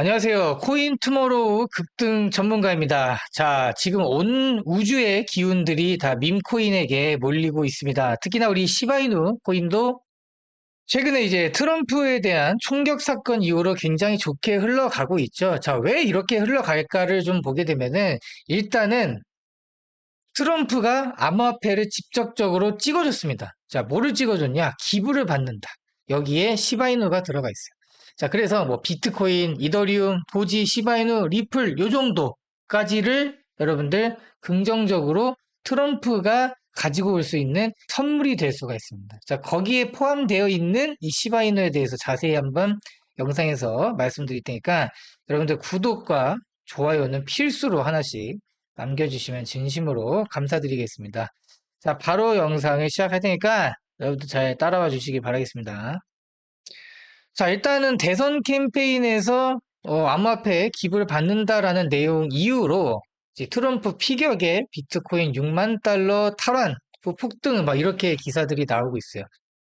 안녕하세요. 코인 투모로우 급등 전문가입니다. 자, 지금 온 우주의 기운들이 다 밈코인에게 몰리고 있습니다. 특히나 우리 시바이누 코인도 최근에 이제 트럼프에 대한 총격 사건 이후로 굉장히 좋게 흘러가고 있죠. 자, 왜 이렇게 흘러갈까를 좀 보게 되면은 일단은 트럼프가 암호화폐를 직접적으로 찍어줬습니다. 자, 뭐를 찍어줬냐? 기부를 받는다. 여기에 시바이누가 들어가 있어요. 자, 그래서 뭐 비트코인, 이더리움, 도지, 시바이누, 리플 요 정도까지를 여러분들 긍정적으로 트럼프가 가지고 올 수 있는 선물이 될 수가 있습니다. 자, 거기에 포함되어 있는 이 시바이누에 대해서 자세히 한번 영상에서 말씀드릴 테니까 여러분들 구독과 좋아요는 필수로 하나씩 남겨주시면 진심으로 감사드리겠습니다. 자, 바로 영상을 시작할 테니까 여러분들 잘 따라와 주시기 바라겠습니다. 자, 일단은 대선 캠페인에서 어, 암호화폐 기부를 받는다라는 내용 이후로 트럼프 피격에 비트코인 6만 달러 탈환, 후 폭등 막 이렇게 기사들이 나오고 있어요.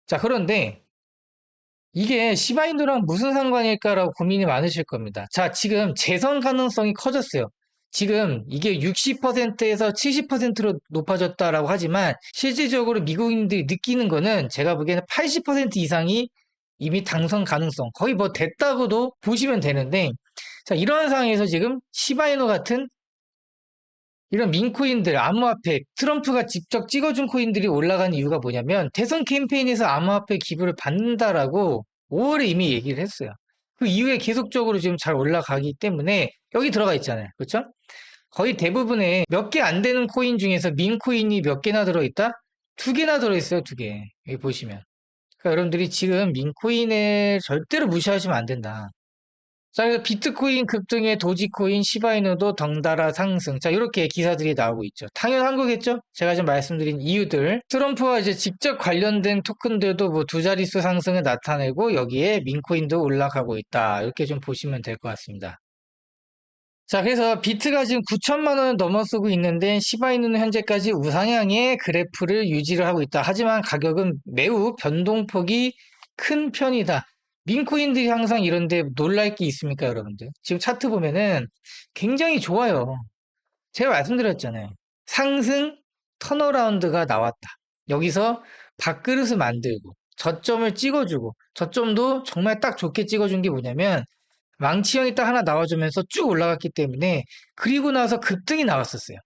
자, 그런데 이게 시바이누랑 무슨 상관일까라고 고민이 많으실 겁니다. 자, 지금 재선 가능성이 커졌어요. 지금 이게 60%에서 70%로 높아졌다라고 하지만 실질적으로 미국인들이 느끼는 거는 제가 보기에는 80% 이상이 이미 당선 가능성 거의 뭐 됐다고도 보시면 되는데 자 이러한 상황에서 지금 시바이노 같은 이런 민코인들 암호화폐 트럼프가 직접 찍어준 코인들이 올라간 이유가 뭐냐면 대선 캠페인에서 암호화폐 기부를 받는다라고 5월에 이미 얘기를 했어요. 그 이후에 계속적으로 지금 잘 올라가기 때문에 여기 들어가 있잖아요. 그렇죠? 거의 대부분의 몇 개 안 되는 코인 중에서 민코인이 몇 개나 들어있다? 두 개나 들어있어요, 두 개. 여기 보시면. 그러니까 여러분들이 지금 민코인을 절대로 무시하시면 안 된다. 자, 비트코인 급등에 도지코인, 시바이누도 덩달아 상승. 자, 이렇게 기사들이 나오고 있죠. 당연한 거겠죠? 제가 지금 말씀드린 이유들. 트럼프와 이제 직접 관련된 토큰들도 뭐 두 자릿수 상승을 나타내고 여기에 민코인도 올라가고 있다. 이렇게 좀 보시면 될 것 같습니다. 자, 그래서 비트가 지금 9천만 원을 넘어서고 있는데 시바이누는 현재까지 우상향의 그래프를 유지를 하고 있다. 하지만 가격은 매우 변동폭이 큰 편이다. 민코인들이 항상 이런데 놀랄 게 있습니까, 여러분들? 지금 차트 보면은 굉장히 좋아요. 제가 말씀드렸잖아요. 상승 턴어라운드가 나왔다. 여기서 밥그릇을 만들고 저점을 찍어주고 저점도 정말 딱 좋게 찍어준 게 뭐냐면 망치형이 딱 하나 나와주면서 쭉 올라갔기 때문에 그리고 나서 급등이 나왔었어요.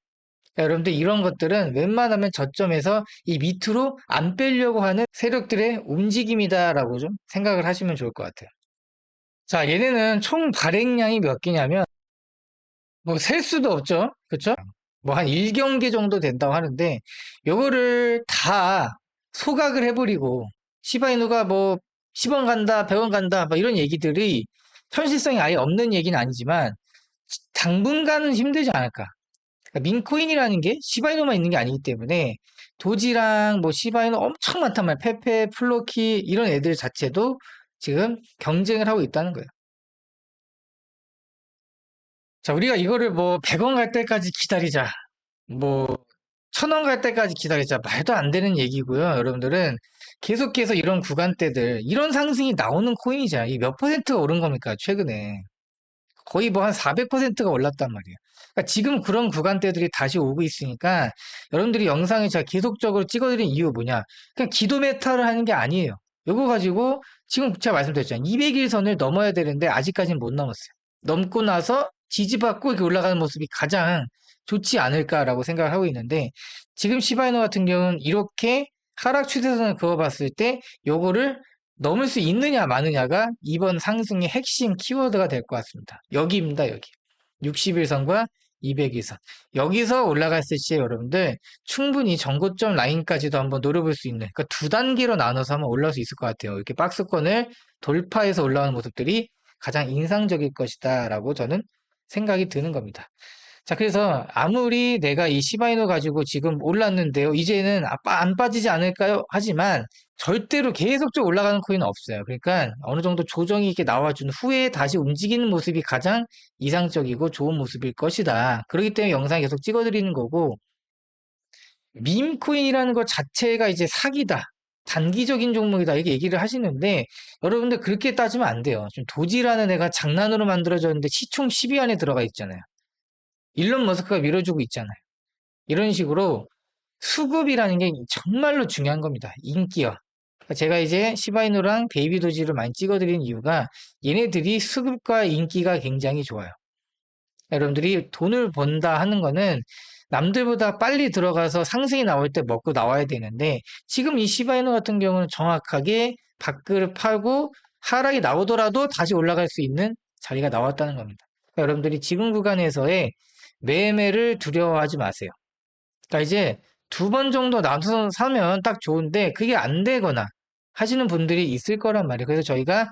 자, 여러분들 이런 것들은 웬만하면 저점에서 이 밑으로 안 빼려고 하는 세력들의 움직임이다라고 좀 생각을 하시면 좋을 것 같아요. 자, 얘네는 총 발행량이 몇 개냐면 뭐 셀 수도 없죠. 그쵸? 뭐한 1경기 정도 된다고 하는데 요거를 다 소각을 해버리고 시바이누가 뭐 10원 간다, 100원 간다, 뭐 이런 얘기들이 현실성이 아예 없는 얘기는 아니지만 당분간은 힘들지 않을까. 그러니까 민코인이라는 게 시바이누만 있는 게 아니기 때문에 도지랑 뭐 시바이누 엄청 많단 말이에요. 페페, 플로키 이런 애들 자체도 지금 경쟁을 하고 있다는 거예요. 자, 우리가 이거를 뭐 100원 갈 때까지 기다리자. 뭐 1000원 갈 때까지 기다리자. 말도 안 되는 얘기고요. 여러분들은 계속해서 이런 구간대들, 이런 상승이 나오는 코인이잖아요. 이 몇 퍼센트가 오른 겁니까? 최근에. 거의 뭐 한 400%가 올랐단 말이에요. 그러니까 지금 그런 구간대들이 다시 오고 있으니까 여러분들이 영상을 제가 계속적으로 찍어드린 이유 뭐냐? 그냥 기도 메타를 하는 게 아니에요. 요거 가지고 지금 제가 말씀드렸잖아요. 200일선을 넘어야 되는데 아직까지는 못 넘었어요. 넘고 나서 지지받고 이렇게 올라가는 모습이 가장 좋지 않을까라고 생각을 하고 있는데 지금 시바이노 같은 경우는 이렇게 하락 추세선을 그어봤을 때 요거를 넘을 수 있느냐 마느냐가 이번 상승의 핵심 키워드가 될 것 같습니다. 여기입니다. 여기. 60일선과 200일선. 여기서 올라갔을 시에 여러분들 충분히 전고점 라인까지도 한번 노려볼 수 있는 그러니까 두 단계로 나눠서 한번 올라올 수 있을 것 같아요. 이렇게 박스권을 돌파해서 올라오는 모습들이 가장 인상적일 것이다 라고 저는 생각이 드는 겁니다. 자, 그래서 아무리 내가 이 시바이노 가지고 지금 올랐는데요. 이제는 안 빠지지 않을까요? 하지만 절대로 계속적으로 올라가는 코인은 없어요. 그러니까 어느 정도 조정이 이렇게 나와준 후에 다시 움직이는 모습이 가장 이상적이고 좋은 모습일 것이다. 그렇기 때문에 영상 계속 찍어드리는 거고, 밈코인이라는 것 자체가 이제 사기다. 단기적인 종목이다 이렇게 얘기를 하시는데 여러분들 그렇게 따지면 안 돼요. 좀 도지라는 애가 장난으로 만들어졌는데 시총 10위 안에 들어가 있잖아요. 일론 머스크가 밀어주고 있잖아요. 이런 식으로 수급이라는 게 정말로 중요한 겁니다. 인기요. 제가 이제 시바이누랑 베이비 도지를 많이 찍어드린 이유가 얘네들이 수급과 인기가 굉장히 좋아요. 여러분들이 돈을 번다 하는 거는 남들보다 빨리 들어가서 상승이 나올 때 먹고 나와야 되는데 지금 이 시바이누 같은 경우는 정확하게 밖을 팔고 하락이 나오더라도 다시 올라갈 수 있는 자리가 나왔다는 겁니다. 그러니까 여러분들이 지금 구간에서의 매매를 두려워하지 마세요. 그러니까 이제 두 번 정도 나눠서 사면 딱 좋은데 그게 안 되거나 하시는 분들이 있을 거란 말이에요. 그래서 저희가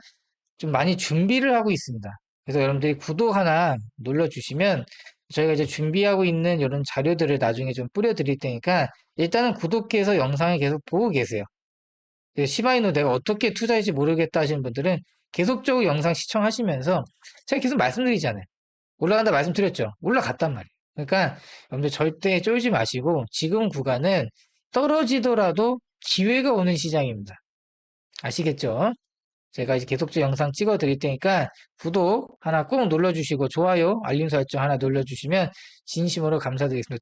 좀 많이 준비를 하고 있습니다. 그래서 여러분들이 구독 하나 눌러주시면 저희가 이제 준비하고 있는 이런 자료들을 나중에 좀 뿌려드릴 테니까 일단은 구독해서 영상을 계속 보고 계세요. 시바이누 내가 어떻게 투자할지 모르겠다 하시는 분들은 계속적으로 영상 시청하시면서 제가 계속 말씀드리잖아요. 올라간다 말씀드렸죠. 올라갔단 말이에요. 그러니까 여러분들 절대 쫄지 마시고 지금 구간은 떨어지더라도 기회가 오는 시장입니다. 아시겠죠? 제가 이제 계속적 영상 찍어 드릴 테니까 구독 하나 꼭 눌러주시고 좋아요, 알림 설정 하나 눌러주시면 진심으로 감사드리겠습니다.